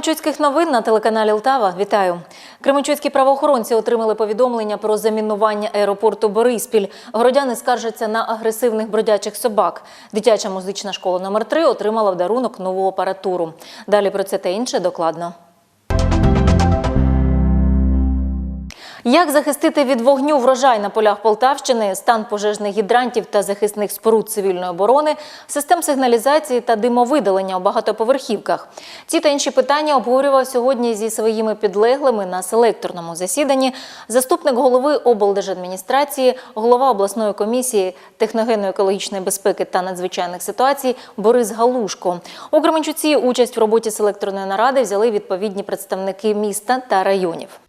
Кременчуцьких новин на телеканалі Лтава. Вітаю. Кременчуцькі правоохоронці отримали повідомлення про замінування аеропорту Бориспіль. Городяни скаржаться на агресивних бродячих собак. Дитяча музична школа номер 3 отримала в дарунок нову апаратуру. Далі про це та інше докладно. Як захистити від вогню врожай на полях Полтавщини, стан пожежних гідрантів та захисних споруд цивільної оборони, систем сигналізації та димовидалення у багатоповерхівках? Ці та інші питання обговорював сьогодні зі своїми підлеглими на селекторному засіданні заступник голови облдержадміністрації, голова обласної комісії техногенно-екологічної безпеки та надзвичайних ситуацій Борис Галушко. У Кременчуці участь в роботі селекторної наради взяли відповідні представники міста та районів.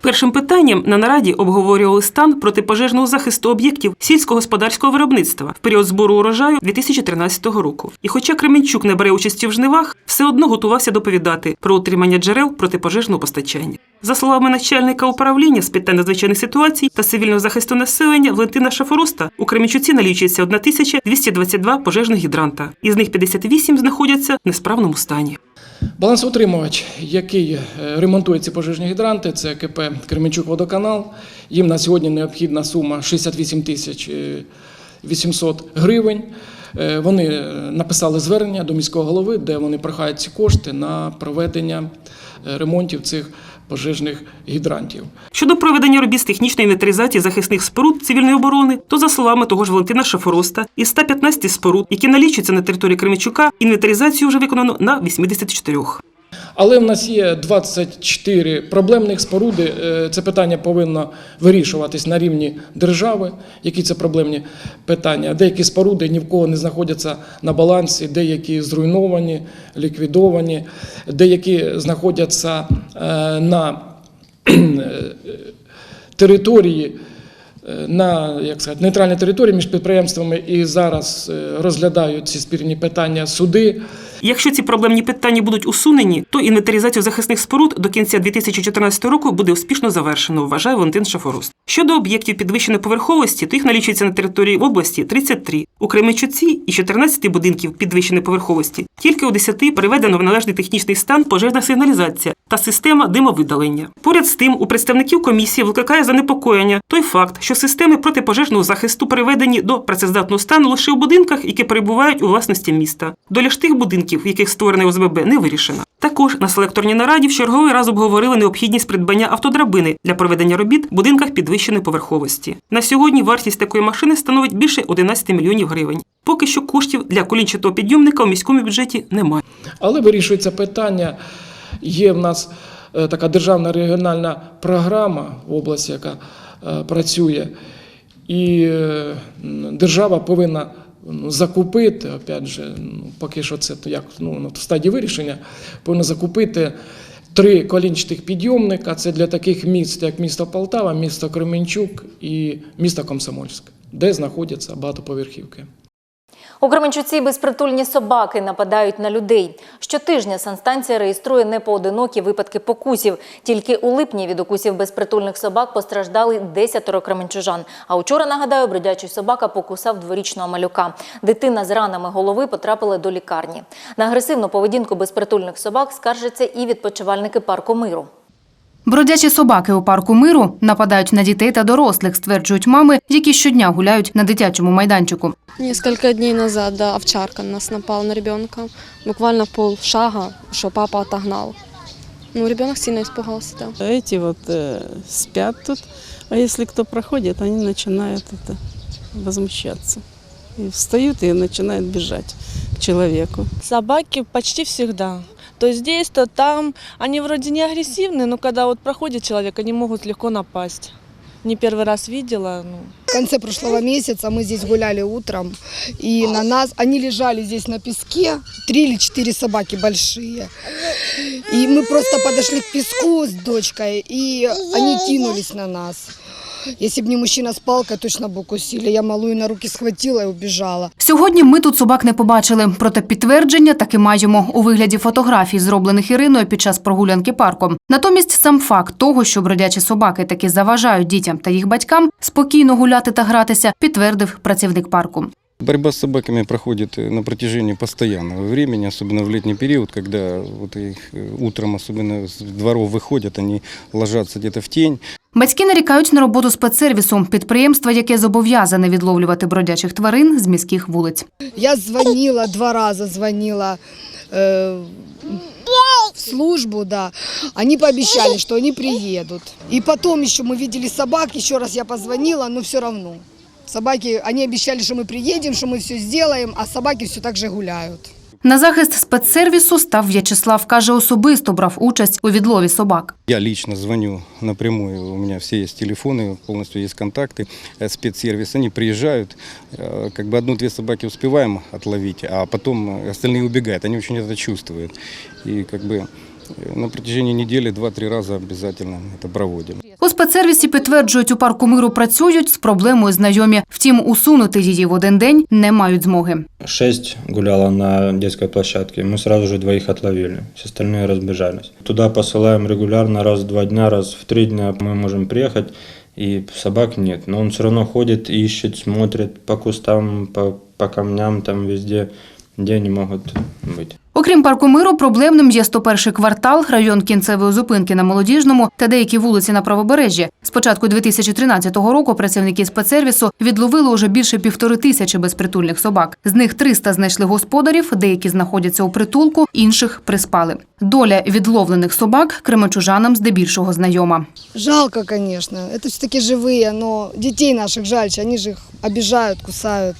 Першим питанням на нараді обговорювали стан протипожежного захисту об'єктів сільськогосподарського виробництва в період збору урожаю 2013 року. І хоча Кременчук не бере участі в жнивах, все одно готувався доповідати про утримання джерел протипожежного постачання. За словами начальника управління з питань надзвичайних ситуацій та цивільного захисту населення Валентина Шафоруста, у Кременчуці налічується 1222 пожежних гідранта. Із них 58 знаходяться в несправному стані. Балансоутримувач, який е, ремонтує ці пожежні гідранти, це КП Кременчук Водоканал. Їм на сьогодні необхідна сума 68 тисяч е, 800 гривень. Е, Вони е, написали звернення до міського голови, де вони прохають ці кошти на проведення е, ремонтів цих пожежних гідрантів. Щодо проведення робіт з технічної інвентаризації захисних споруд цивільної оборони, то за словами того ж Валентина Шафороста, із 115 споруд, які налічуються на території Кременчука, інвентаризацію вже виконано на 84. Але в нас є 24 проблемних споруди. Е, Це питання повинно вирішуватись на рівні держави. Які це проблемні питання? Деякі споруди ні в кого не знаходяться на балансі, деякі зруйновані, ліквідовані, деякі знаходяться на е, території. е, На як сказати, нейтральній території між підприємствами і зараз е, розглядають ці спірні питання суди. Якщо ці проблемні питання будуть усунені, то інвентаризацію захисних споруд до кінця 2014 року буде успішно завершено, вважає Валентин Шафорост. Щодо об'єктів підвищеної поверховості, то їх налічується на території області 33. У Кременчуці і 14 будинків підвищеної поверховості. Тільки у 10 переведено в належний технічний стан пожежна сигналізація та система димовидалення. Поряд з тим, у представників комісії викликає занепокоєння той факт, що системи протипожежного захисту переведені до працездатного стану лише у будинках, які перебувають у власності міста. Доля ж тих будинків, в яких створене ОСББ, не вирішена. Також на селекторній нараді в черговий раз обговорили необхідність придбання автодрабини для проведення робіт в будинках підвищеної поверховості. На сьогодні вартість такої машини становить більше 11 мільйонів гривень. Поки що коштів для колінчатого підйомника у міському бюджеті немає. Але вирішується питання. Є в нас е, така державна регіональна програма в області, яка е, працює, і е, держава повинна закупити, опять же, ну, поки що це як ну, ну, в стадії вирішення, повинно закупити три колінчатих підйомника. Це для таких міст, як місто Полтава, місто Кременчук і місто Комсомольськ, де знаходяться багатоповерхівки. У Кременчуці безпритульні собаки нападають на людей. Щотижня санстанція реєструє непоодинокі випадки покусів. Тільки у липні від укусів безпритульних собак постраждали десятеро кременчужан. А учора, нагадаю, бродячий собака покусав дворічного малюка. Дитина з ранами голови потрапила до лікарні. На агресивну поведінку безпритульних собак скаржаться і відпочивальники парку миру. Бродячі собаки у парку миру нападають на дітей та дорослих, стверджують мами, які щодня гуляють на дитячому майданчику. Несколько дней назад, да, овчарка на нас напала на ребенка. Буквально полшага, что папа отогнал. Ну, ребенок сильно испугался, да. Эти вот э, спят тут, а если кто проходит, они начинают это возмущаться. И встают и начинают бежать к человеку. Собаки почти всегда. То здесь, то там. Они вроде не агрессивные, но когда вот проходит человек, они могут легко напасть. Не первый раз видела. Ну. В конце прошлого месяца мы здесь гуляли утром, и на нас, они лежали здесь на песке, три или четыре собаки большие. И мы просто подошли к песку с дочкой, и они кинулись на нас. Если бы не мужчина с палкой, точно бы укусили. Я малую на руки схватила і убіжала. Сьогодні ми тут собак не побачили, проте підтвердження таки маємо у вигляді фотографій, зроблених Іриною під час прогулянки парком. Натомість сам факт того, що бродячі собаки таки заважають дітям та їх батькам спокійно гуляти та гратися, підтвердив працівник парку. Борьба с собаками проходит э, на протяжении постоянного времени, особенно в летний период, когда вот их э, утром, особенно с дворов выходят, они ложатся где-то в тень. Батьки нарікають на роботу спецсервісу підприємства, яке зобов'язане відловлювати бродячих тварин з міських вулиць. Я звонила, два раза звонила э, в службу, да. Они пообещали, что они приедут. И потом еще мы видели собак, еще раз я позвонила, но все равно. Собаки, они обещали, что мы приедем, что мы все сделаем, а собаки все так же гуляют. На захист спецсервісу став В'ячеслав. Каже, особисто брав участь у відлові собак. Я лично звоню напрямую, у меня все есть телефоны, полностью есть контакты, э, спецсервис, они приезжают, э, как бы одну-две собаки успеваем отловить, а потом э, остальные убегают, они очень это чувствуют. И как бы э, на протяжении недели два-три раза обязательно это проводим. У спецсервісі підтверджують, у парку миру працюють з проблемою знайомі. Втім, усунути її в один день не мають змоги. Шесть гуляло на детской площадке. Мы сразу же двоих отловили. Все остальные разбежались. Туда посылаем регулярно, раз в два дня, раз в три дня мы можем приехать. И собак нет. Но он все равно ходит, ищет, смотрит по кустам, по, по камням, там везде, где они могут быть. Окрім парку миру, проблемним є 101 квартал, район кінцевої зупинки на молодіжному та деякі вулиці на правобережжі. З початку 2013 року працівники спецсервісу відловили уже більше півтори тисячі безпритульних собак. З них 300 знайшли господарів, деякі знаходяться у притулку, інших приспали. Доля відловлених собак кременчужанам здебільшого знайома. Жалко, конечно. Это все-таки живые, но детей наших жальче, они же их обижают, кусают.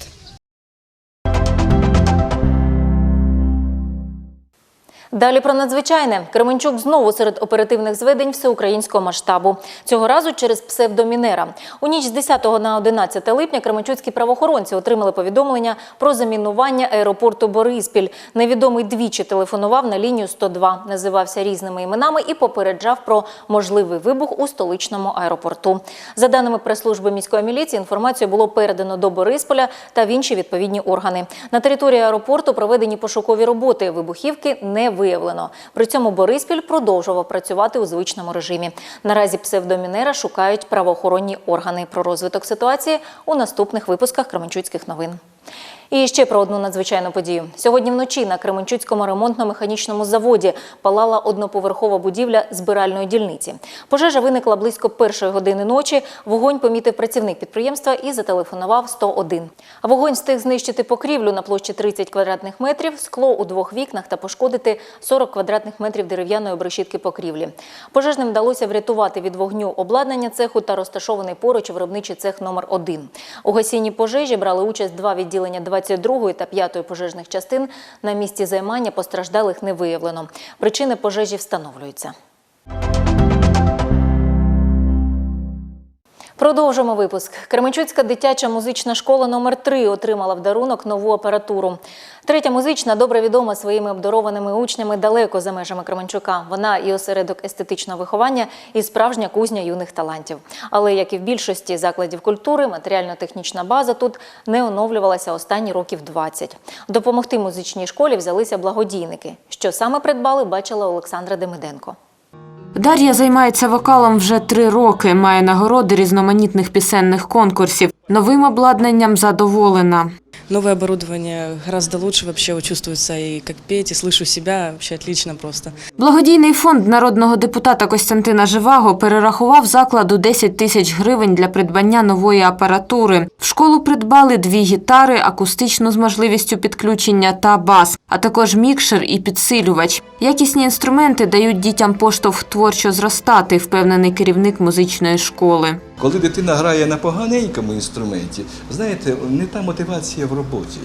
Далі про надзвичайне. Кременчук знову серед оперативних зведень всеукраїнського масштабу. Цього разу через псевдомінера. У ніч з 10 на 11 липня кременчуцькі правоохоронці отримали повідомлення про замінування аеропорту Бориспіль. Невідомий двічі телефонував на лінію 102, називався різними іменами і попереджав про можливий вибух у столичному аеропорту. За даними прес-служби міської міліції, інформацію було передано до Борисполя та в інші відповідні органи. На території аеропорту проведені пошукові роботи. Вибухівки не виявлено. При цьому Бориспіль продовжував працювати у звичному режимі. Наразі псевдомінера шукають правоохоронні органи. Про розвиток ситуації у наступних випусках Кременчуцьких новин. І ще про одну надзвичайну подію. Сьогодні вночі на Кременчуцькому ремонтно-механічному заводі палала одноповерхова будівля збиральної дільниці. Пожежа виникла близько першої години ночі. Вогонь помітив працівник підприємства і зателефонував 101. Вогонь встиг знищити покрівлю на площі 30 квадратних метрів, скло у двох вікнах та пошкодити 40 квадратних метрів дерев'яної обрешітки покрівлі. Пожежним вдалося врятувати від вогню обладнання цеху та розташований поруч виробничий цех номер 1 У гасінні пожежі брали участь два відділення 22-ї та 5-ї пожежних частин. На місці займання постраждалих не виявлено. Причини пожежі встановлюються. Продовжимо випуск. Кременчуцька дитяча музична школа номер 3 отримала в дарунок нову апаратуру. Третя музична добре відома своїми обдарованими учнями далеко за межами Кременчука. Вона і осередок естетичного виховання, і справжня кузня юних талантів. Але як і в більшості закладів культури, матеріально-технічна база тут не оновлювалася останні років 20. Допомогти музичній школі взялися благодійники. Що саме придбали, бачила Олександра Демиденко. Дар'я займається вокалом вже три роки, має нагороди різноманітних пісенних конкурсів. Новим обладнанням задоволена. Новое оборудование гораздо лучше вообще чувствуется и как петь, и слышу себя вообще отлично просто. Благодійний фонд народного депутата Костянтина Живаго перерахував закладу 10 тисяч гривень для придбання нової апаратури. В школу придбали дві гітари, акустичну з можливістю підключення та бас, а також мікшер і підсилювач. Якісні інструменти дають дітям поштовх творчо зростати, впевнений керівник музичної школи. Коли дитина грає на поганенькому інструменті, знаєте, не та мотивація в роботі.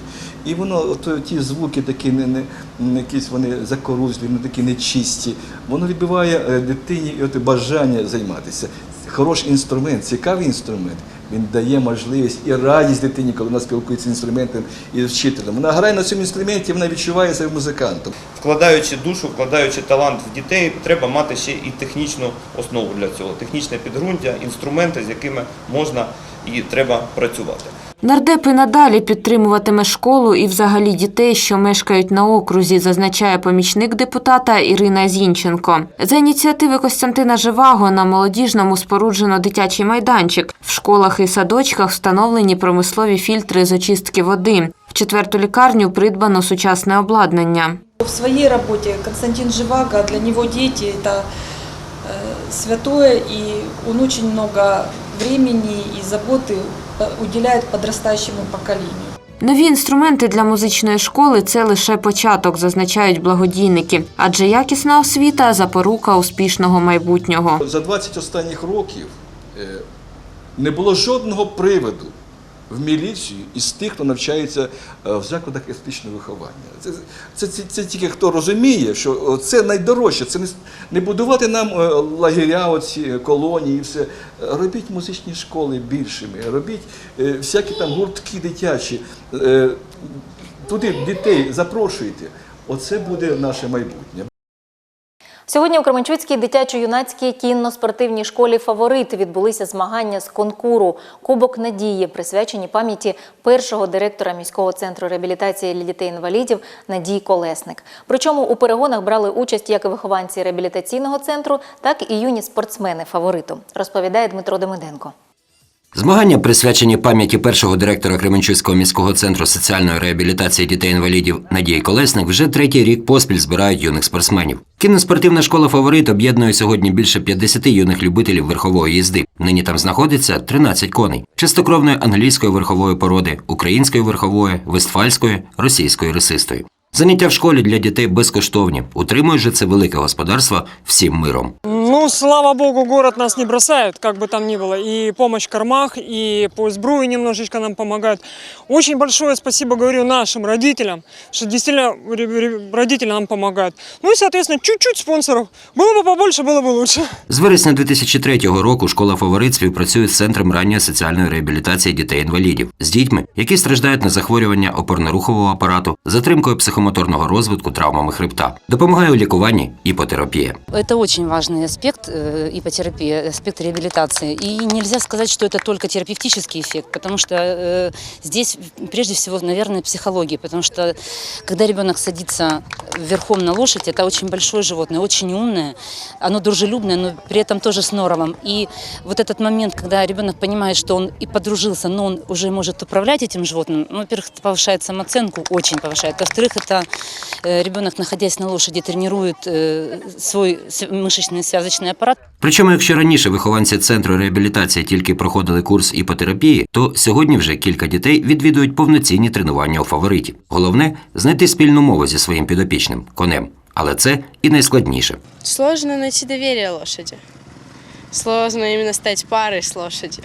І воно, от ті звуки такі не, не, не якісь вони закорузлі, не такі нечисті, воно відбиває е, дитині от бажання займатися. Хороший інструмент, цікавий інструмент. Він дає можливість і радість дитині, коли вона спілкується з інструментом і з вчителем. Вона грає на цьому інструменті, вона відчуває себе музикантом. Вкладаючи душу, вкладаючи талант в дітей, треба мати ще і технічну основу для цього, технічне підґрунтя, інструменти, з якими можна і треба працювати. Нардеп і надалі підтримуватиме школу і взагалі дітей, що мешкають на окрузі, зазначає помічник депутата Ірина Зінченко. За ініціативи Костянтина Живаго на молодіжному споруджено дитячий майданчик. В школах і садочках встановлені промислові фільтри з очистки води. В четверту лікарню придбано сучасне обладнання. В своей работе Константин Живаго, для него дети – это э, святое, и он очень много времени и заботы э, уделяет подрастающему поколению. Нові інструменти для музичної школи це лише початок, зазначають благодійники, адже якісна освіта запорука успішного майбутнього. За 20 останніх років е, не було жодного приводу в міліцію із тих, хто навчається е, в закладах естетичного виховання. Це, це, це, це тільки хто розуміє, що це найдорожче, це не, не будувати нам е, лагеря, оці е, колонії і все. Робіть музичні школи більшими, робіть е, всякі там гуртки дитячі, е, туди дітей запрошуйте. Оце буде наше майбутнє. Сьогодні у Кременчуцькій дитячо-юнацькій кінно-спортивній школі «Фаворит» відбулися змагання з конкуру «Кубок надії», присвячені пам'яті першого директора міського центру реабілітації для дітей-інвалідів Надії Колесник. Причому у перегонах брали участь як вихованці реабілітаційного центру, так і юні спортсмени фавориту, розповідає Дмитро Демиденко. Змагання присвячені пам'яті першого директора Кременчуцького міського центру соціальної реабілітації дітей-інвалідів Надії Колесник вже третій рік поспіль збирають юних спортсменів. Кіноспортивна школа «Фаворит» об'єднує сьогодні більше 50 юних любителів верхової їзди. Нині там знаходиться 13 коней чистокровної англійської верхової породи, української верхової, вестфальської, російської рисистої. Заняття в школі для дітей безкоштовні. Утримує же це велике господарство всім миром. Ну, слава богу, город нас не бросает, как бы там ни было. И помощь в кормах, и по сбруе немножечко нам помогают. Очень большое спасибо говорю нашим родителям, что действительно ре- ре- родители нам помогают. Ну и, соответственно, чуть-чуть спонсоров. Было бы побольше, было бы лучше. З вересня 2003 року школа «Фаворит» співпрацює з Центром ранньої соціальної реабілітації дітей-інвалідів з дітьми, які страждають на захворювання опорно-рухового апарату, затримкою психомоторного розвитку, травмами хребта, допомагає у лікуванні іпотерапія. Это очень важный аспект э, ипотерапии, аспект реабилитации. И нельзя сказать, что это только терапевтический эффект, потому что э, здесь прежде всего, наверное, психология, потому что когда ребенок садится верхом на лошадь, это очень большое животное, очень умное, оно дружелюбное, но при этом тоже с норовом. И вот этот момент, когда ребенок понимает, что он и подружился, но он уже может управлять этим животным, ну, во-первых, это повышает самооценку, очень повышает. Во-вторых, это э, ребенок, находясь на лошади, тренирует э, свой с- мышечный связочный аппарат. Причому, якщо раніше вихованці центру реабілітації тільки проходили курс іпотерапії, то сьогодні вже кілька дітей відвідують повноцінні тренування у фавориті. Головне знайти спільну мову зі своїм підопічним конем. Але це і найскладніше. Сложно найти доверие лошаді. Сложно именно стать парою з лошаді.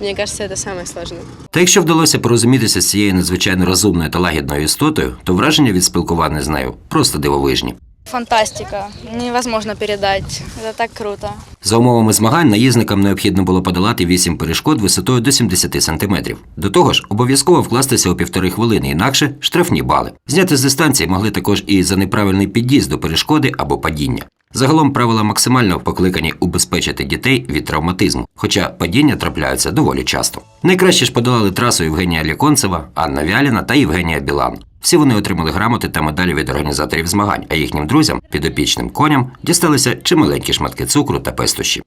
Мені это самое сложное. Та якщо вдалося порозумітися з цією надзвичайно розумною та лагідною істотою, то враження від спілкування з нею просто дивовижні. Фантастика. Невозможно передать. Это так круто. За умовами змагань наїзникам необхідно було подолати 8 перешкод висотою до 70 сантиметрів. До того ж, обов'язково вкластися у півтори хвилини, інакше штрафні бали. Зняти з дистанції могли також і за неправильний під'їзд до перешкоди або падіння. Загалом правила максимально покликані убезпечити дітей від травматизму, хоча падіння трапляються доволі часто. Найкраще ж подолали трасу Євгенія Ліконцева, Анна Вяліна та Євгенія Білан. Всі вони отримали грамоти та медалі від організаторів змагань, а їхнім друзям, підопічним коням, дісталися чималенькі шматки цукру та пестощі.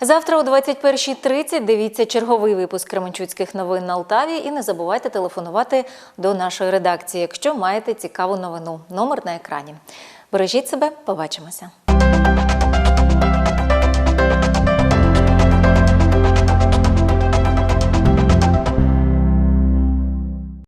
Завтра о 21.30 дивіться черговий випуск Кременчуцьких новин на Алтаві і не забувайте телефонувати до нашої редакції, якщо маєте цікаву новину. Номер на екрані. Бережіть себе, побачимося.